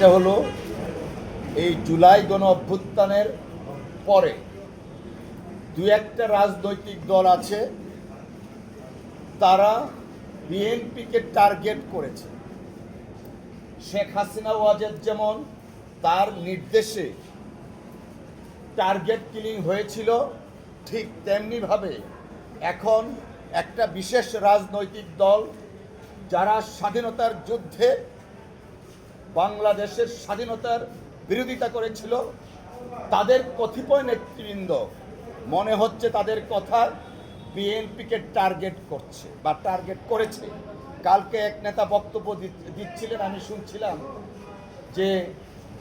এটা হলো এই জুলাই গণ অভ্যুত্থানের পরে দু একটা রাজনৈতিক দল আছে, তারা বিএনপিকে টার্গেট করেছে। শেখ হাসিনা ওয়াজেদ যেমন তার নির্দেশে টার্গেট কিলিং হয়েছিল, ঠিক তেমনিভাবে এখন একটা বিশেষ রাজনৈতিক দল যারা স্বাধীনতার যুদ্ধে বাংলাদেশের স্বাধীনতার বিরোধিতা করেছিল তাদের কতিপয় নেতৃবৃন্দ। মনে হচ্ছে তাদের কথা বিএনপিকে টার্গেট করছে বা টার্গেট করেছে। কালকে এক নেতা বক্তব্য দিচ্ছিলেন, আমি শুনছিলাম যে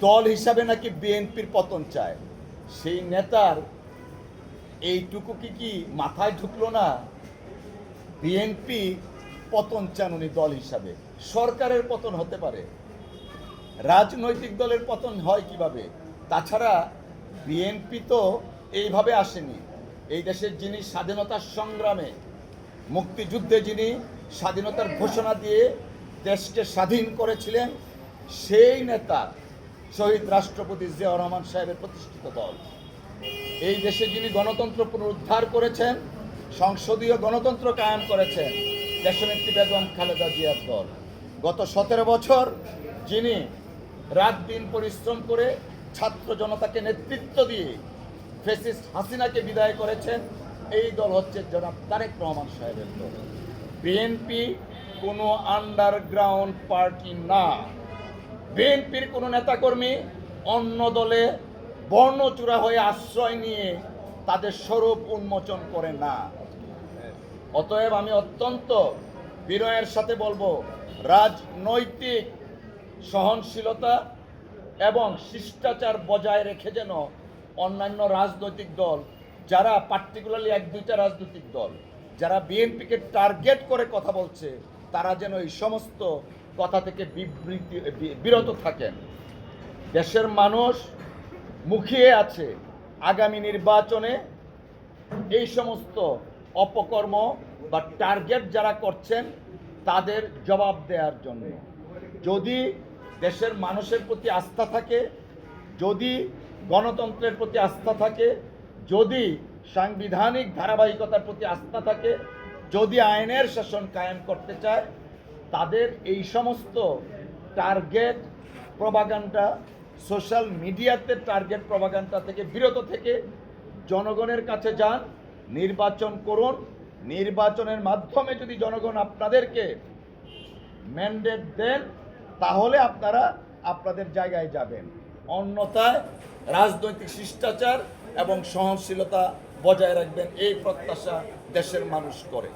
দল হিসাবে নাকি বিএনপির পতন চায়। সেই নেতার এইটুকু কি কি মাথায় ঢুকলো না? বিএনপি পতন চান উনি দল হিসাবে। সরকারের পতন হতে পারে। রাজনৈতিক দলের পতন হয় কীভাবে? তাছাড়া বিএনপি তো এইভাবে আসেনি। এই দেশের যিনি স্বাধীনতার সংগ্রামে, মুক্তিযুদ্ধে যিনি স্বাধীনতার ঘোষণা দিয়ে দেশকে স্বাধীন করেছিলেন, সেই নেতা শহীদ রাষ্ট্রপতি জিয়াউর রহমান সাহেবের প্রতিষ্ঠিত দল। এই দেশে যিনি গণতন্ত্র পুনরুদ্ধার করেছেন, সংসদীয় গণতন্ত্র কায়েম করেছেন, দেশনেত্রী বেগম খালেদা জিয়ার দল। গত সতেরো বছর যিনি রাত দিন পরিশ্রম করে ছাত্র জনতাকে নেতৃত্ব দিয়ে ফেসিস্ট হাসিনাকে বিদায় করেছেন। এই দল হচ্ছে জনাব তারেক রহমান সাহেবের দল। বিএনপি কোনো আন্ডারগ্রাউন্ড পার্টি না। বিএনপির কোনো নেতাকর্মী অন্য দলে বর্ণচূড়া হয়ে আশ্রয় নিয়ে তাদের স্বরূপ উন্মোচন করে না। অতএব আমি অত্যন্ত বিনয়ের সাথে বলব, রাজনৈতিক সহনশীলতা এবং শিষ্টাচার বজায় রেখে যেন অন্যান্য রাজনৈতিক দল, যারা পার্টিকুলারলি এক দুইটা রাজনৈতিক দল, যারা বিএনপিকে টার্গেট করে কথা বলছে, তারা যেন এই সমস্ত কথা থেকে বিবৃতি বিরত থাকেন। দেশের মানুষ মুখিয়ে আছে আগামী নির্বাচনে এই সমস্ত অপকর্ম বা টার্গেট যারা করছেন, তাদের জবাব দেওয়ার জন্য। যদি দেশের মানুষের প্রতি আস্থা থাকে, যদি গণতন্ত্রের প্রতি আস্থা থাকে, যদি সাংবিধানিক ধারাবাহিকতার প্রতি আস্থা থাকে, যদি আইনের শাসন কায়েম করতে চায়, তাদের এই সমস্ত টার্গেট প্রবাগান্ডা, সোশ্যাল মিডিয়াতে টার্গেট প্রবাগান্ডা থেকে বিরত থেকে জনগণের কাছে যান, নির্বাচন করুন। নির্বাচনের মাধ্যমে যদি জনগণ আপনাদেরকে ম্যান্ডেট দেন তাহলে আপনারা আপনাদের জায়গায় যাবেন। অন্যথায় রাজনৈতিক শিষ্টাচার এবং সহনশীলতা বজায় রাখবেন, এই প্রত্যাশা দেশের মানুষ করে।